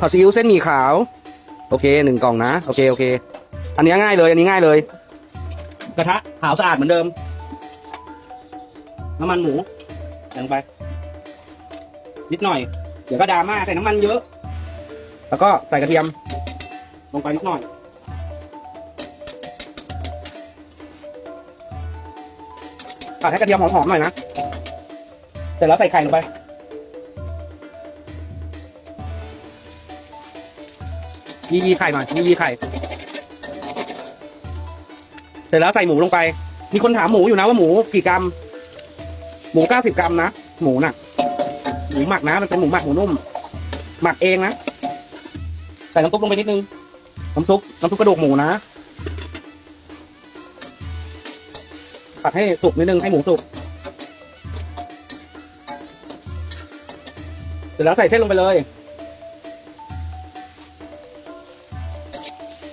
ผัดซีอิ๊วเส้นหมี่ขาว โอเคหนึ่งกล่องนะ โอเค โอเค อันนี้ง่ายเลย อันนี้ง่ายเลย กระทะขาวสะอาดเหมือนเดิม น้ำมันหมูใส่ลงไป นิดหน่อย เดี๋ยวก็ดราม่าใส่น้ำมันเยอะ แล้วก็ใส่กระเทียม ลงไปนิดหน่อยผัดให้กระเทียมหอมๆหน่อยนะ เสร็จแล้วใส่ไข่ลงไป ยียีไข่หน่อยยียีไข่ เสร็จแล้วใส่หมูลงไป มีคนถามหมูอยู่นะว่าหมูกี่กรัม หมูเก้าสิบกรัมนะ หมูน่ะ หมูหมักนะ มันเป็นหมูหมักหมูนุ่ม หมักเองนะ ใส่น้ำซุปลงไปนิดนึง น้ำซุป น้ำซุปกระดูกหมูนะ ผัดให้สุกนิดนึงให้หมูสุก เสร็จแล้วใส่เส้นลงไปเลย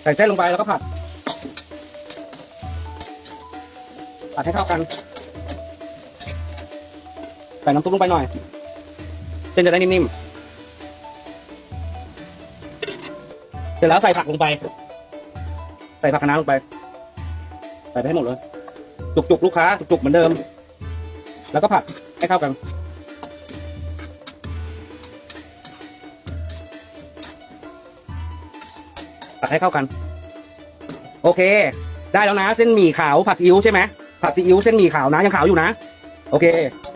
ใส่เส้นลงไปแล้วก็ผัด ผัดให้เข้ากัน ใส่น้ำซุปลงไปหน่อย เส้นจะได้นิ่มๆ เสร็จแล้วใส่ผักลงไป ใส่ผักคะน้าลงไป ใส่ไปให้หมดเลย จุกๆ ลูกค้า จุกๆ เหมือนเดิม แล้วก็ผัดให้เข้ากันัดให้เข้ากัน โอเค ได้แล้วนะ เส้นหมี่ขาวผัดซีอิ๊วใช่ไหมผัดซีอิ๊วเส้นหมี่ขาวนะยังขาวอยู่นะ โอเค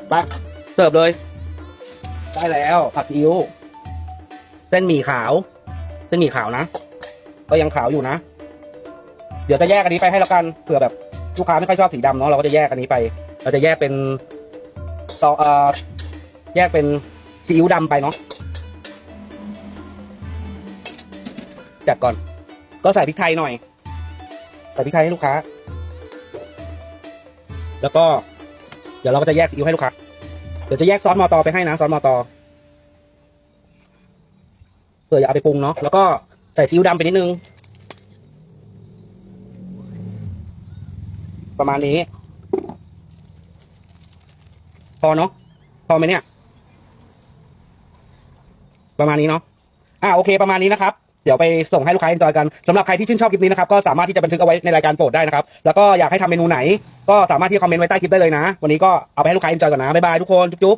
ไปเสิร์ฟเลย ได้แล้ว ผัดซีอิ๊วเส้นหมี่ขาว เส้นหมี่ขาวนะ ก็ยังขาวอยู่นะ เดี๋ยวจะแยกอันนี้ไปให้แล้วกันเผื่อแบบลูกค้าไม่ค่อยชอบสีดำเนาะเราก็จะแยกอันนี้ไป เราจะแยกเป็นซอเอ่อแยกเป็นซีอิ๊วดำไปเนาะจัดก่อน ก็ใส่พริกไทยหน่อย ใส่พริกไทยให้ลูกค้า แล้วก็ เดี๋ยวเราก็จะแยกซีอิ๊วให้ลูกค้า เดี๋ยวจะแยกซอสมอตอไปให้นะซอสมอตอเผื่ออยาเอาไปปรุงเนาะ แล้วก็ใส่ซีอิ๊วดำไปนิดนึง ประมาณนี้ พอเนาะ พอไหมเนี่ย ประมาณนี้เนาะ อ่าโอเคประมาณนี้นะครับ เดี๋ยวไปส่งให้ลูกค้าเอนจอยกันสำหรับใครที่ชื่นชอบคลิปนี้นะครับก็สามารถที่จะบันทึกเอาไว้ในรายการโปรดได้นะครับแล้วก็อยากให้ทำเมนูไหน ก็สามารถที่จะคอมเมนต์ไว้ใต้คลิปได้เลยนะ วันนี้ก็เอาไปให้ลูกค้าเอนจอยก่อนนะบ๊ายบายทุกคนจุ๊บ